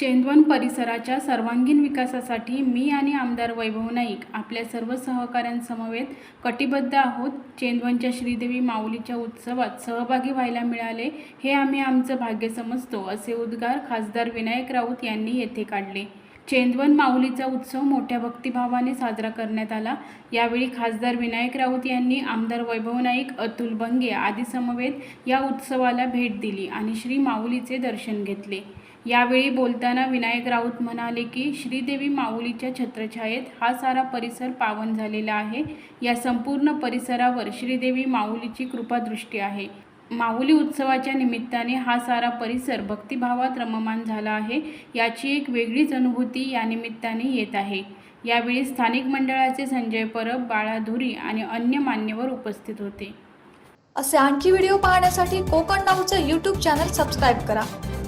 चेंदवन परिसराच्या सर्वांगीण विकासासाठी मी आणि आमदार वैभव नाईक आपल्या सर्व सहकाऱ्यांसमवेत कटिबद्ध आहोत. चेंदवनच्या श्रीदेवी माऊलीच्या उत्सवात सहभागी व्हायला मिळाले हे आम्ही आमचं भाग्य समजतो असे उद्गार खासदार विनायक राऊत यांनी येथे काढले. चेंदवन माऊलीचा उत्सव मोठ्या भक्तिभावाने साजरा करण्यात आला. यावेळी खासदार विनायक राऊत यांनी आमदार वैभव नाईक अतुल बंगे आदी समवेत या उत्सवाला भेट दिली आणि श्री माऊलीचे दर्शन घेतले. यावेळी बोलताना विनायक राऊत म्हणाले की श्रीदेवी माऊलीच्या छत्रछायेत हा सारा परिसर पावन झालेला आहे. या संपूर्ण परिसरावर श्रीदेवी माऊलीची कृपादृष्टी आहे. माऊली उत्सवाच्या निमित्ताने हा सारा परिसर भक्तिभावात रममान झाला आहे याची एक वेगळीच अनुभूती या निमित्ताने येत आहे. यावेळी स्थानिक मंडळाचे संजय परब बाळाधुरी आणि अन्य मान्यवर उपस्थित होते. असे आणखी व्हिडिओ पाहण्यासाठी कोकण नाऊचं यूट्यूब चॅनल सबस्क्राईब करा.